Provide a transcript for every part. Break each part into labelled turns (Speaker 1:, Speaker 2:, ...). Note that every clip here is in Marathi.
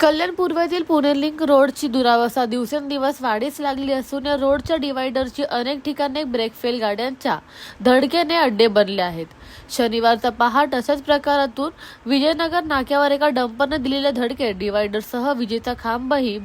Speaker 1: कल्याण पूर्वेतील पुणेलिंक रोडची दुरावस्था. दिवसेंदिवस वाढीस लागली असून या रोडच्या डिवायडरची अनेक ठिकाणी ब्रेकफेल गाड्यांच्या धडकेने अड्डे बनले आहेत. शनिवारचा पहाट अशाच प्रकारातून विजयनगर नाक्यावर एका डंपरने दिलेले धडके. डिवायडरसह विजेचा खांबही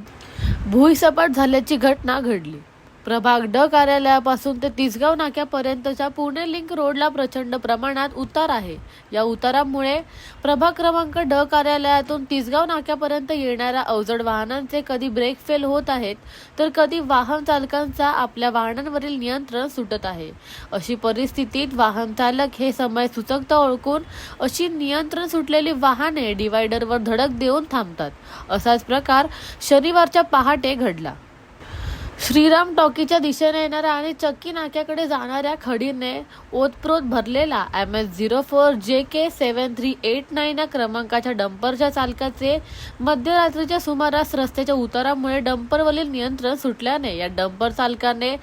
Speaker 1: भुईसपाट झाल्याची घटना घडली. प्रभाग ड कार्यालयापासून ते तिसगाव नाक्यापर्यंतच्या पुणे लिंक रोडला प्रचंड प्रमाणात उतार आहे. या उतारामुळे प्रभाग क्रमांक ड कार्यालयातून तिसगाव नाक्यापर्यंत येणाऱ्या अवजड वाहनांचे कधी ब्रेक फेल होत आहेत तर कधी वाहन चालकांचा आपल्या वाहनांवरील नियंत्रण सुटत आहे. अशी परिस्थितीत वाहन चालक हे समय सुचकता ओळखून अशी नियंत्रण सुटलेली वाहने डिवायडरवर धडक देऊन थांबतात. असाच प्रकार शनिवारच्या पहाटे घडला. श्रीराम टॉकीच्या दिशेने येणाऱ्या आणि चक्की नाक्याकडे जाणाऱ्या खडीने ओतप्रोत भरलेला M S zero four J K seven three eight nine या क्रमांकाच्या डंपरच्या चालकाचे मध्यरात्रीच्या सुमारास रस्त्याच्या उतारामुळे डंपरवरील नियंत्रण सुटल्याने या डंपर चालकाने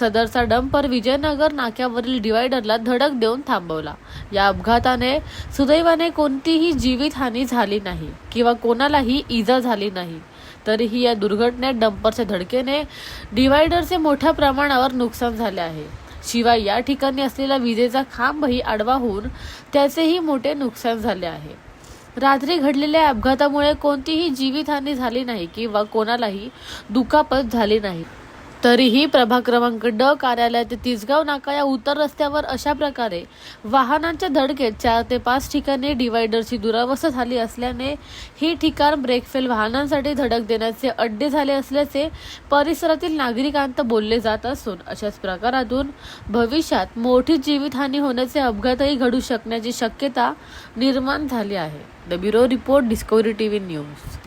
Speaker 1: सदरचा डंपर विजयनगर नाक्यावरील डिवायडरला धडक देऊन थांबवला. या अपघाताने सुदैवाने कोणतीही जीवितहानी झाली नाही किंवा कोणालाही इजा झाली नाही. तरीही या दुर्घटनेत डंपरच्या धडकेने डिवायडरचे मोठ्या प्रमाणावर नुकसान झाले आहे. शिवाय या ठिकाणी असलेला विजेचा खांबही आडवा होऊन त्याचेही मोठे नुकसान झाले आहे. रात्री घडलेल्या अपघातामुळे कोणतीही जीवितहानी झाली नाही किंवा कोणालाही दुखापत झाली नाही. तरीही प्रभाग क्रमांक ड कार्यालय ते तिसगाव नाका या उतर रस्त्यावर अशा प्रकारे वाहनांच्या धडकेत चार ते पाच ठिकाणी डिवायडरची दुरावस्था झाली असल्याने ही ठिकाण ब्रेकफेल वाहनांसाठी धडक देण्याचे अड्डे झाले असल्याचे परिसरातील नागरिकांत बोलले जात असून अशाच प्रकारातून भविष्यात मोठी जीवितहानी होण्याचे अपघातही घडू शकण्याची शक्यता निर्माण झाली आहे. The bureau report Discovery TV news.